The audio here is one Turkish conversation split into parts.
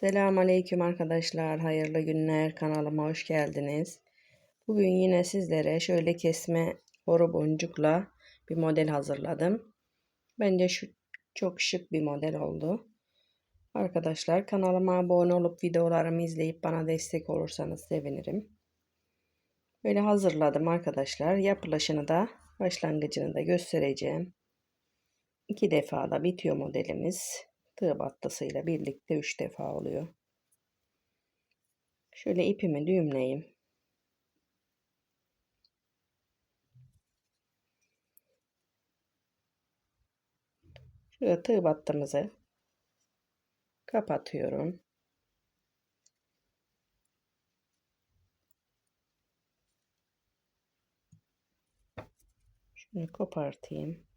Selamun Aleyküm arkadaşlar. Hayırlı günler. Kanalıma hoş geldiniz. Bugün yine sizlere şöyle kesme boru boncukla bir model hazırladım. Bence şu çok şık bir model oldu. Arkadaşlar kanalıma abone olup videolarımı izleyip bana destek olursanız sevinirim. Böyle hazırladım arkadaşlar. Yapılışını da başlangıcını da göstereceğim. İki defa da bitiyor modelimiz tığ battısıyla birlikte 3 defa oluyor. Şöyle ipimi düğümleyeyim. Şöyle tığ battımızı kapatıyorum. Şunu kopartayım.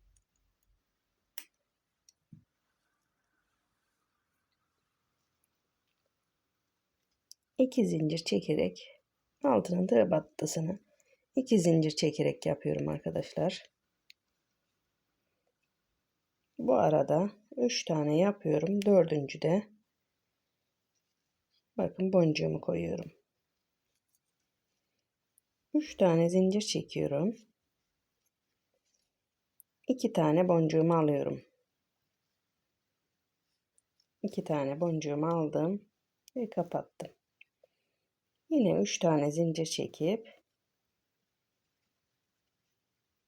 2 zincir çekerek altının tığ battısını 2 zincir çekerek yapıyorum arkadaşlar. Bu arada 3 tane yapıyorum. Dördüncü de bakın boncuğumu koyuyorum. 3 tane zincir çekiyorum. 2 tane boncuğumu alıyorum. 2 tane boncuğumu aldım ve kapattım. Yine 3 tane zincir çekip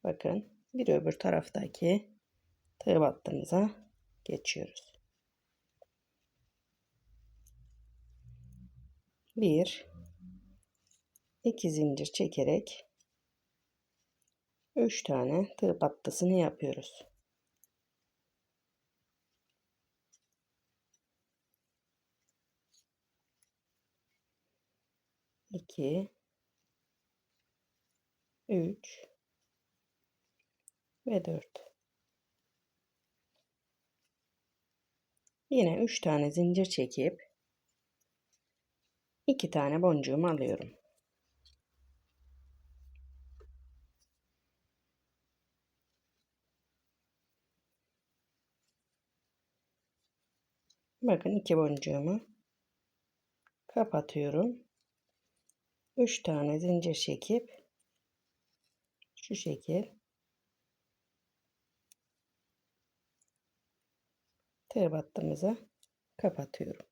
bakın bir öbür taraftaki tığ battığımıza geçiyoruz. Bir, iki zincir çekerek 3 tane tığ battısını yapıyoruz. 2 3 ve 4 yine 3 tane zincir çekip 2 tane boncuğumu alıyorum. Bakın iki boncuğumu kapatıyorum 3 tane zincir çekip şu şekil tığ kapatıyorum.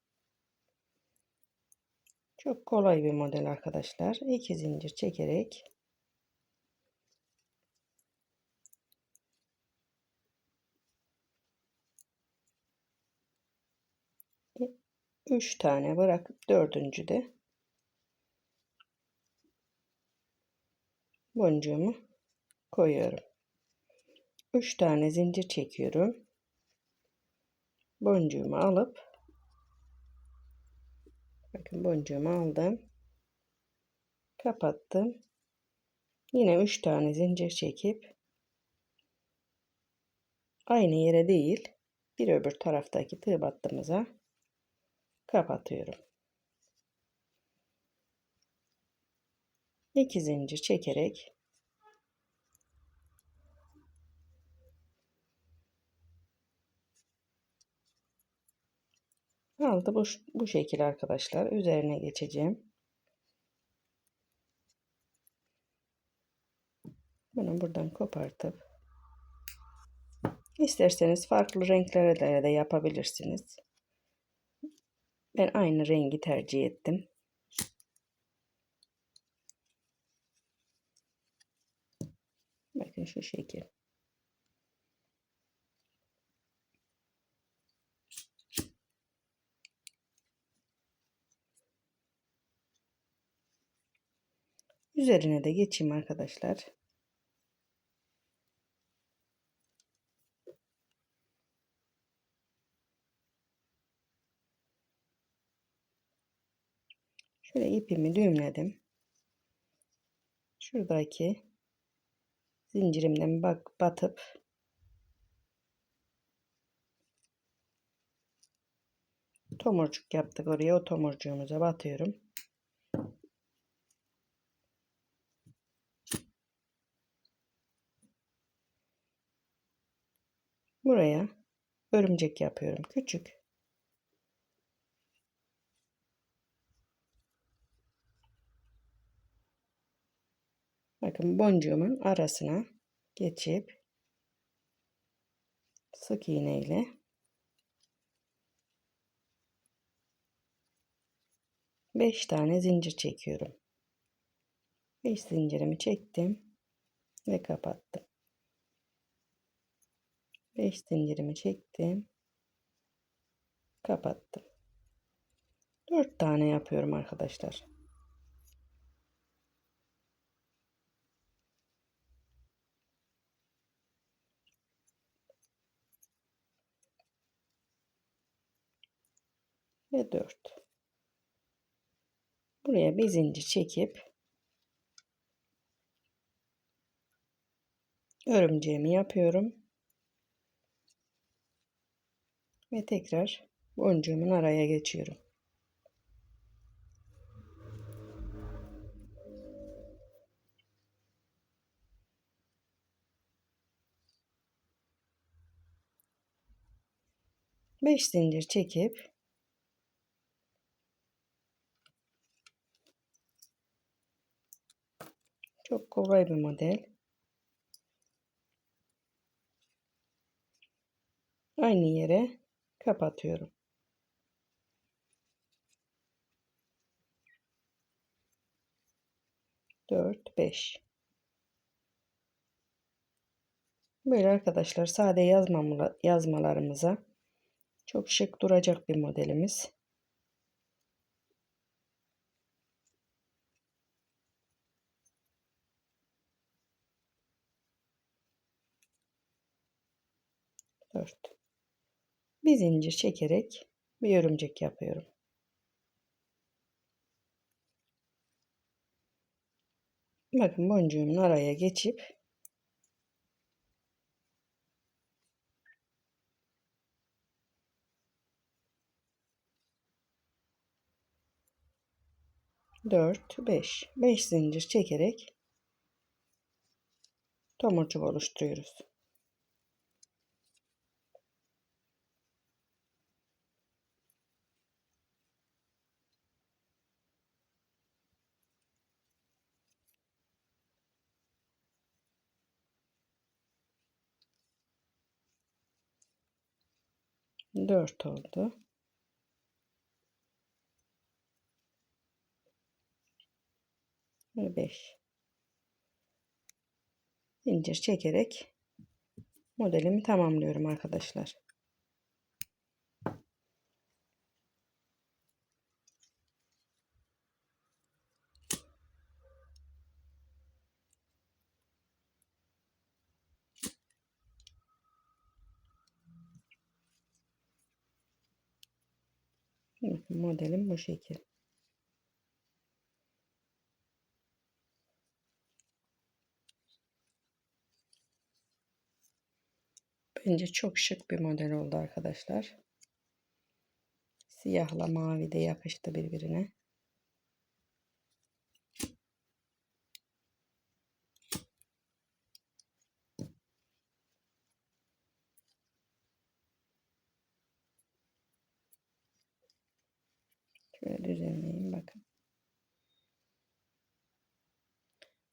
Çok kolay bir model arkadaşlar. 2 zincir çekerek üç tane bırakıp dördüncü de boncuğumu koyuyorum. 3 tane zincir çekiyorum. Boncuğumu alıp bakın boncuğumu aldım. Kapattım. Yine 3 tane zincir çekip aynı yere değil bir öbür taraftaki tığ battığımıza kapatıyorum. 2 zincir çekerek altı bu, bu şekil arkadaşlar. Üzerine geçeceğim. Bunu buradan kopartıp isterseniz farklı renklere de yapabilirsiniz. Ben aynı rengi tercih ettim Bakın şu. Üzerine de geçeyim arkadaşlar. Şöyle ipimi düğümledim. Şuradaki zincirimden bak batıp tomurcuk yaptık oraya o tomurcuğumuza batıyorum. Buraya örümcek yapıyorum küçük. Bakın boncuğumun arasına geçip sık iğne ile beş tane zincir çekiyorum. Beş zincirimi çektim ve kapattım. Beş zincirimi çektim. Kapattım. Dört tane yapıyorum arkadaşlar. Ve 4. Buraya bir zincir çekip örümceğimi yapıyorum. Ve tekrar boncuğumun araya geçiyorum. Beş zincir çekip Çok kolay bir model. Aynı yere kapatıyorum. Dört, beş. Böyle arkadaşlar sade yazmalarımıza çok şık duracak bir modelimiz. 4 bir zincir çekerek bir örümcek yapıyorum. Bakın boncuğumun araya geçip dört, beş, beş zincir çekerek tomurcuk oluşturuyoruz. Dört oldu. Ve beş. Zincir çekerek modelimi tamamlıyorum arkadaşlar. Modelim bu şekil. Bence çok şık bir model oldu arkadaşlar. Siyahla mavi de yapıştı birbirine. Şöyle düzenleyeyim bakın.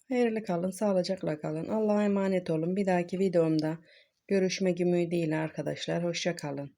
Hayırlı kalın, sağlıcakla kalın. Allah'a emanet olun. Bir dahaki videomda görüşmek ümidiyle arkadaşlar. Hoşça kalın.